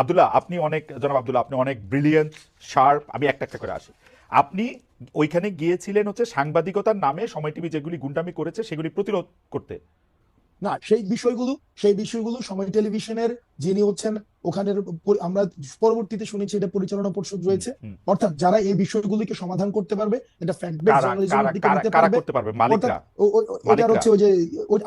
আব্দুল্লাহ আপনি অনেক জনাব আব্দুল্লাহ আপনি অনেক ব্রিলিয়েন্ট শার্প আমি একটা একটা করে আসি। আপনি ওইখানে গিয়েছিলেন হচ্ছে সাংবাদিকতার নামে সময় টিভি যেগুলি গুন্ডামি করেছে সেগুলি প্রতিরোধ করতে। না সেই বিষয়গুলো সেই বিষয়গুলো সময় টেলিভিশনের যিনি হচ্ছেন ওখানের আমরা পরবর্তীতে শুনেছি এটা পরিচালনা পরিষদ রয়েছে। অর্থাৎ যারা এই বিষয়গুলিকে সমাধান করতে পারবে এটা ফ্যাক্ট করতে পারবে? মালিকরা। হচ্ছে ওই যে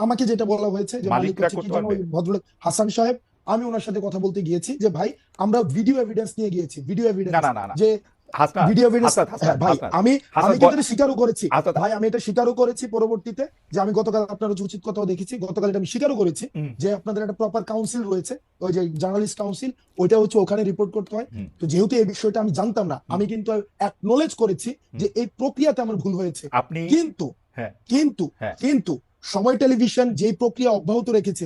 আমাকে যেটা বলা হয়েছে যে মালিক মালিকরা। ভদ্রলোক হাসান সাহেব আমি ওনার সাথে কথা বলতে গিয়েছি যে ভাই আমরা ভিডিও এভিডেন্স নিয়ে গিয়েছি ভিডিও এভিডেন্স যে ভিডিও এভিডেন্স হাসনাত, হাসনাত, ভাই আমি আমি কিন্তু স্বীকারও করেছি। ভাই আমি এটা স্বীকারও করেছি পরবর্তীতে যে আমি গতকাল আপনার উচিত কথাও দেখেছি গতকাল এটা আমি স্বীকারও করেছি যে আপনাদের একটা প্রপার কাউন্সিল রয়েছে ওই যে জার্নালিস্ট কাউন্সিল ওইটা হচ্ছে ওখানে রিপোর্ট করতে হয়। তো যেহেতু এই বিষয়টা আমি জানতাম না আমি কিন্তু অ্যাকনোলেজ করেছি যে এই প্রক্রিয়াতে আমার ভুল হয়েছে। কিন্তু হ্যাঁ। কিন্তু হ্যাঁ। কিন্তু সময় টেলিভিশন যে প্রক্রিয়া অব্যাহত রেখেছে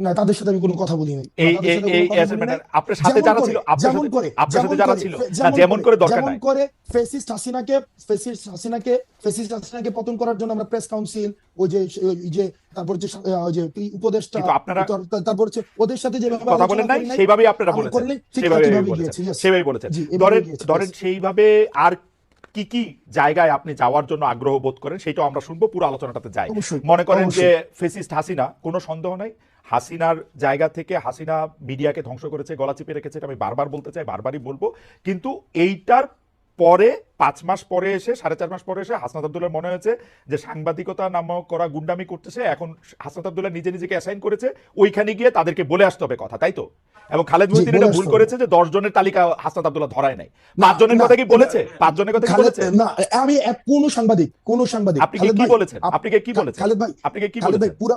না তাদের সাথে আমি কোনো কথা বলিনি। এই তাদের এই এই বলি আপনার সাথে যারা ছিল যেমন করে আপনার সাথে যারা ছিল যেমন করে দরকার যেমন করে ফেসিস্ট হাসিনাকে ফেসিস্ট হাসিনাকে ফেসিস্ট হাসিনাকে পতন করার জন্য আমরা প্রেস কাউন্সিল ওই যে ওই যে তারপর যে ওই যে উপদেষ্টা আপনারা- তারপর হচ্ছে ওদের সাথে যেভাবে কথা বলেন নাই সেইভাবেই আপনারা বলেছেন বলেছেন ধরেন ধরেন সেইভাবে আর কি কি জায়গায় আপনি যাওয়ার জন্য আগ্রহ বোধ করেন সেটাও আমরা শুনব পুরো আলোচনাটাতে যাই। মনে করেন যে ফেসিস্ট হাসিনা কোনো সন্দেহ নাই হাসিনার জায়গা থেকে হাসিনা মিডিয়াকে ধ্বংস করেছে গলা চিপে রেখেছে এটা আমি বারবার বলতে চাই বারবারই বলব। কিন্তু এইটার পরে পাঁচ মাস পরে এসে সাড়ে চার মাস পরে এসে হাসনাত আব্দুল্লার মনে হয়েছে যে সাংবাদিকতা নামক করা গুন্ডামি করতেছে এখন হাসনাত আব্দুল্লাহ নিজে নিজেকে অ্যাসাইন করেছে ওইখানে গিয়ে তাদেরকে বলে আসতে হবে কথা তাই তো? এবং খালেদ বলে এটা ভুল করেছে যে দশ জনের তালিকা হাসনাত আব্দুল্লাহ ধরায় নাই। পাঁচ জনের কথা কি বলেছে? পাঁচ জনের কথা কি বলেছে? না আমি কোন সাংবাদিক কোন সাংবাদিক আপনি কি বলেছেন? আপনি কি বলেছেন? খালেদ ভাই আপনি কি বলেছেন? পুরো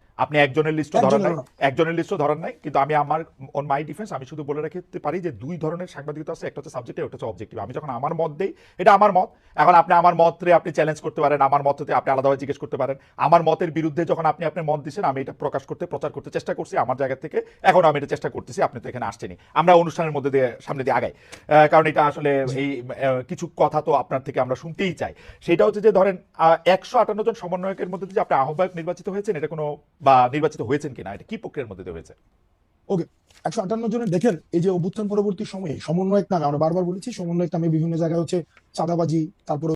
আপনি একজনের লিস্টও ধরান নাই। একজনের লিস্টও ধরান নাই কিন্তু আমি আমার অন মাই ডিফেন্স আমি শুধু বলে রাখতে পারি যে দুই ধরনের সাংবাদিকতা আছে একটা হচ্ছে সাবজেক্টিভ একটা হচ্ছে অবজেক্টিভ আমি যখন আমার মত দেই এটা আমার মত। এখন আপনি আমার মতরে আপনি চ্যালেঞ্জ করতে পারেন আমার মততে আপনি আলাদাভাবে জিজ্ঞেস করতে পারেন। আমার মতের বিরুদ্ধে যখন আপনি আপনার মত দিচ্ছেন আমি এটা প্রকাশ করতে প্রচার করতে চেষ্টা করছি। আমার জায়গা থেকে এখন আমি এটা চেষ্টা করতেছি আপনি তো এখানে আসছেনই। আমরা অনুষ্ঠানের মধ্যে দিয়ে সামনে দিয়ে আগাই। কারণ এটা আসলে এই কিছু কথা তো আপনার থেকে আমরা শুনতেই চাই। সেটা হচ্ছে যে ধরেন একশো আটান্ন জন সমন্বয়কের মধ্যে যে আপনি আহ্বায়ক নির্বাচিত হয়েছেন এটা কোনো বা নির্বাচিত হয়েছেন কিনা, এটা কি প্রক্রিয়ার মধ্যে দিয়ে হয়েছে? ওকে একশো আটান্ন জনের দেখেন, এই যে অভ্যুত্থান পরবর্তী সময়ে সমন্বয়ক নামে, আমরা বারবার বলেছি, সমন্বয়ক নামে বিভিন্ন জায়গায় হচ্ছে চাঁদাবাজি, তারপরে